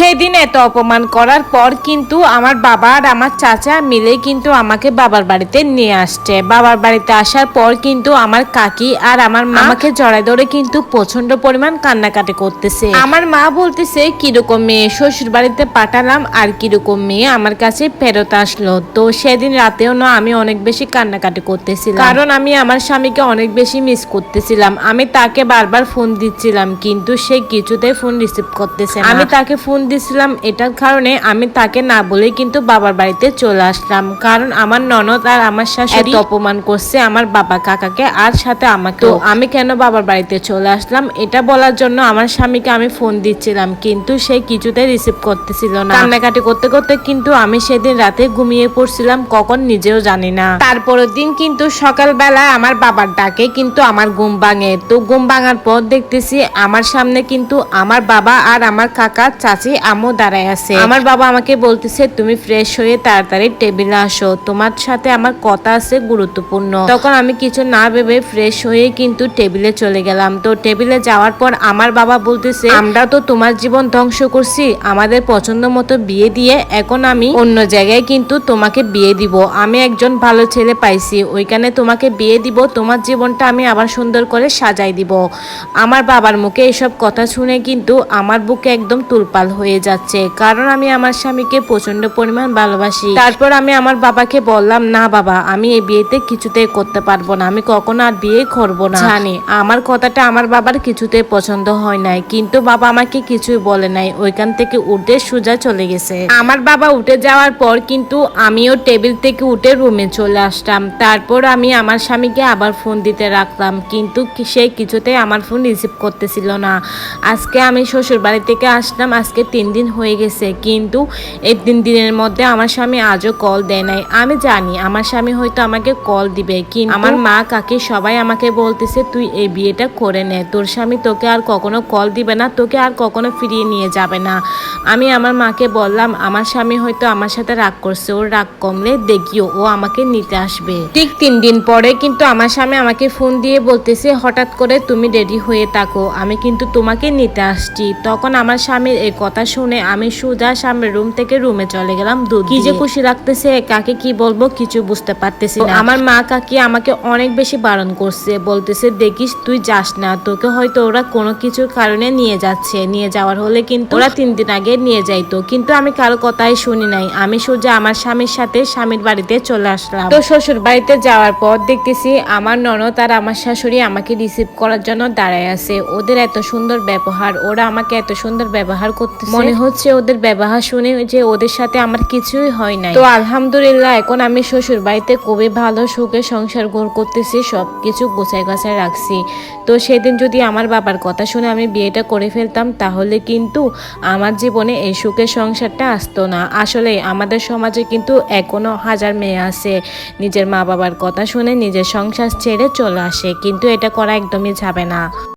সেদিন এত অপমান করার পর কিন্তু আমার বাবা আর আমার চাচা মিলে কিন্তু আমাকে বাবার বাড়িতে নিয়ে আসছে। বাবার বাড়িতে আসার পর কিন্তু আমার কাকি আর আমার মা আমাকে জড়ায় ধরে কিন্তু প্রচণ্ড পরিমাণ কান্নাকাটি করতেছে। আমার মা বলতেছে কীরকম মেয়ে? শ্বশুর বাড়িতে পাঠালাম আর কীরকম মেয়ে? আমার কাছে ফেরত আসলো। তো সেদিন রাতেও না আমি অনেক বেশি কান্নাকাটি করতেছিলাম। কারণ আমি আমার স্বামীকে অনেক বেশি মিস করতেছিলাম। আমি তাকে বারবার ফোন দিচ্ছিলাম কিন্তু সে কিছুতেই ফোন রিসিভ করতেছে আমি তাকে ফোন দিছিলাম এটার কারণে আমি তাকে না বলে কিন্তু বাবার বাড়িতে চলে আসলাম। কারণ আমার ননদ আর আমার শাশুড়ি অপমান করছে আমার বাবা কাকাকে আর সাথে আমাকে আমি কেন বাবার বাড়িতে চলে আসলাম? এটা বলার জন্য আমার স্বামীকে আমি ফোন দিচ্ছিলাম কিন্তু সে কিছুতেই রিসিভ করতেছিল না। কান্নাকাটি করতে করতে কিন্তু আমি সেদিন রাতে ঘুমিয়ে পড়ছিলাম কখন নিজেও জানি না। তারপরের দিন কিন্তু সকালবেলা আমার বাবার ডাকে কিন্তু আমার ঘুম ভাঙে। তো ঘুম ভাঙার পর দেখতেছি আমার সামনে কিন্তু আমার বাবা আর আমার কাকা চাচি আম্মু দাঁড়ায় আছে। আমার বাবা আমাকে বলতেছে, তুমি ফ্রেশ হয়ে তাড়াতাড়ি টেবিলে আসো। তোমার সাথে আমার কথা আছে গুরুত্বপূর্ণ। তখন আমি কিছু না ভেবে ফ্রেশ হয়ে কিন্তু টেবিলে চলে গেলাম। তো টেবিলে যাওয়ার পর আমার বাবা বলতেছে, আমরা তো তোমার জীবন ধ্বংস করছি। আমাদের পছন্দ মতো বিয়ে দিয়ে এখন আমি অন্য জায়গায় কিন্তু তোমাকে বিয়ে দিব। আমি একজন ভালো ছেলে পাইছি। ওইখানে তোমাকে বিয়ে দিব। তোমার জীবনটা আমি আবার সুন্দর করে সাজাই দিব। আমার বাবার মুখে এসব কথা শুনে কিন্তু আমার বুকে একদম তুলপাল হয়ে যাচ্ছে। কারণ আমি আমার স্বামীকে প্রচণ্ড পরিমাণ ভালোবাসি। তারপর আমি আমার বাবাকে বললাম না বাবা আমি এই বিয়েতে কিছুতেই করতে পারব না। আমি কখনো আর বিয়ে করব না। জানি। আমার কথাটা আমার বাবার কিছুতেই পছন্দ হয় নাই। কিন্তু বাবা আমাকে কিছুই বলে নাই। ওইখান থেকে উঠে সোজা চলে গেছে। আমার বাবা উঠে যাওয়ার পর কিন্তু আমিও টেবিল থেকে উঠে রুমে চলে আসলাম তারপর আমি আমার স্বামীকে আবার ফোন দিতে রাখলাম কিন্তু সে কিছুতেই আমার ফোন রিসিভ করতেছিল না। আজকে আমি শ্বশুর বাড়ি থেকে আসলাম। আজকে তিন দিন হয়ে গেছে, কিন্তু এই তিন দিনের মধ্যে আমার স্বামী আজও কল দেয় নাই। আমি জানি, আমার স্বামী হয়তো আমাকে কল দিবে, কিন্তু আমার মা কাকি সবাই আমাকে বলতেছে, তুই এই বিয়েটা করে নে। তোর স্বামী তোকে আর কখনো কল দিবে না, তোকে আর কখনো ফিরিয়ে নিয়ে যাবে না। আমি আমার মাকে বললাম, আমার স্বামী হয়তো আমার সাথে রাগ করছে, ওর রাগ কমলে দেখিও, ও আমাকে নিতে আসবে। ঠিক তিন দিন পরে কিন্তু আমার স্বামী আমাকে ফোন দিয়ে বলতেছে, হঠাৎ করে তুমি রেডি হয়ে থাকো, আমি কিন্তু তোমাকে নিতে আসছি। তখন আমার স্বামীর এই কথা শুনে আমি সোজা সামনের রুম থেকে রুমে চলে গেলাম দুধ কি যে খুশি লাগতেছে কাকে কি বলব কিছু বুঝতে পারতেছি না। আমার মা কাকি আমাকে অনেক বেশি বারণ করছে বলতেছে দেখিস তুই যাস না তোকে হয়তো ওরা কোনো কিছুর কারণে নিয়ে যাচ্ছে। নিয়ে যাওয়ার হলে কিন্তু ওরা তিন দিন আগে নিয়ে যাইতো। কিন্তু আমি কারও কথাই শুনি নাই। আমি সোজা আমার স্বামীর সাথে স্বামীর বাড়িতে চলে আসলাম। তো শ্বশুর বাড়িতে যাওয়ার পর দেখতেছি আমার ননদ আর আমার শাশুড়ি আমাকে রিসিভ করার জন্য দাঁড়ায় আছে। ওদের এত সুন্দর ব্যবহার ওরা আমাকে এত সুন্দর ব্যবহার করতে মনে হচ্ছে ওদের ব্যবহার শুনে যে ওদের সাথে আমার কিছুই হয় নাই। তো আলহামদুলিল্লাহ এখন আমি শ্বশুর বাড়িতে খুবই ভালো সুখে সংসার গোল করতেছি সবকিছু গোছায় গাছায় রাখছি। তো সেদিন যদি আমার বাবার কথা শুনে আমি বিয়েটা করে ফেলতাম তাহলে কিন্তু আমার জীবনে এই সুখের সংসারটা আসতো না। আসলে আমাদের সমাজে কিন্তু এখনও হাজার মেয়ে আছে নিজের মা বাবার কথা শুনে নিজের সংসার ছেড়ে চলে আসে কিন্তু এটা করা একদমই যাবে না।